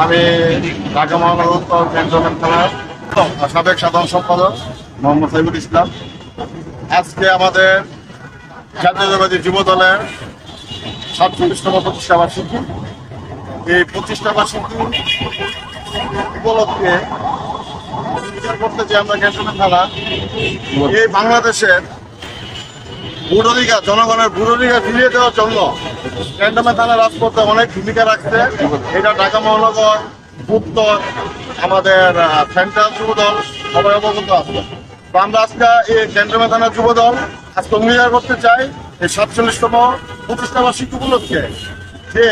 আমি ঢাকা মহানগর উত্তর থানার সাবেক সাধারণ সম্পাদক মোহাম্মদ সাইবুল ইসলাম। আজকে আমাদের জাতীয়তাবাদী যুব দলের সাতচল্লিশতম প্রতিষ্ঠা বার্ষিকী এই প্রতিষ্ঠা বার্ষিকী উপলক্ষে করতে যে আমরা ক্যান্টনমেন্ট থানা এই বাংলাদেশের ভোটাধিকার, জনগণের ভোটাধিকার ফিরিয়ে দেওয়ার জন্য ক্যান্টনমেন্ট থানা রাজপথে অনেক ভূমিকা রাখছে। এটা ঢাকা মহানগর উত্তর আমাদের সেন্ট্রাল যুবদল, সবাই অবগত আছে। তো আমরা আজকে এই ক্যান্টনমেন্ট থানার যুবদল আজকে অঙ্গীকার করতে চাই এই সাতচল্লিশতম প্রতিষ্ঠা বার্ষিকী উপলক্ষে যে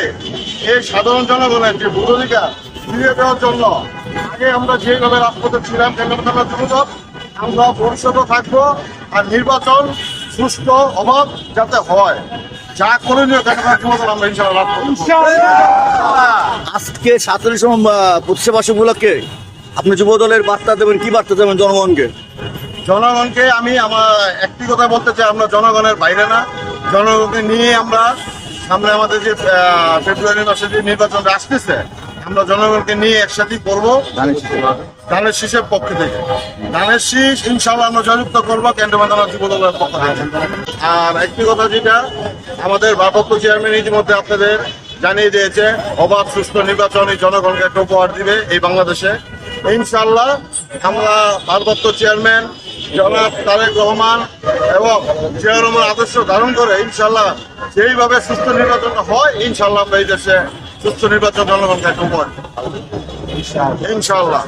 এই সাধারণ জনগণের যে ভোটাধিকার ফিরিয়ে দেওয়ার জন্য আগে আমরা যেভাবে রাজপথে ছিলাম ক্যান্টনমেন্ট থানার যুবদল, আমরা ভবিষ্যতে থাকব আর নির্বাচন সুষ্ঠু অভাব যাতে হয়। যা করণীয় আমরা ইনশাআল্লাহ। আজকে সাতচল্লিশ প্রতিষ্ঠা বার্ষিক উপলক্ষে আপনি যুব দলের বার্তা দেবেন কি বার্তা দেবেন জনগণকে? জনগণকে আমি আমার একটি কথা বলতে চাই আমরা জনগণের বাইরে না। জনগণকে নিয়ে আমরা সামনে আমাদের যে ফেব্রুয়ারি মাসে যে নির্বাচনটা আসতেছে আমরা জনগণকে নিয়ে একসাথেই করব ধানের শীষের পক্ষ থেকে। ধানের শীষ ইনশাল্লাহ আমরা জয়যুক্ত করব কেন্দ্র মাদানা যুব দলের পক্ষ থেকে। আর একটি কথা যেটা আমাদের ভারপ্রাপ্ত চেয়ারম্যান ইতিমধ্যে আপনাদের জানিয়ে দিয়েছে অবাধ সুস্থ নির্বাচন জনগণকে একটা উপহার দিবে এই বাংলাদেশে। ইনশাল্লাহ আমরা ভারপ্রাপ্ত চেয়ারম্যান জনাব তারেক রহমান এবং জিয়া রহমান আদর্শ ধারণ করে ইনশাল্লাহ যেইভাবে সুস্থ নির্বাচন হয় ইনশাল্লাহ আমরা এই দেশে সুস্থ নির্বাচন জনগণকে একটা পর দিব। ইনশাল্লাহ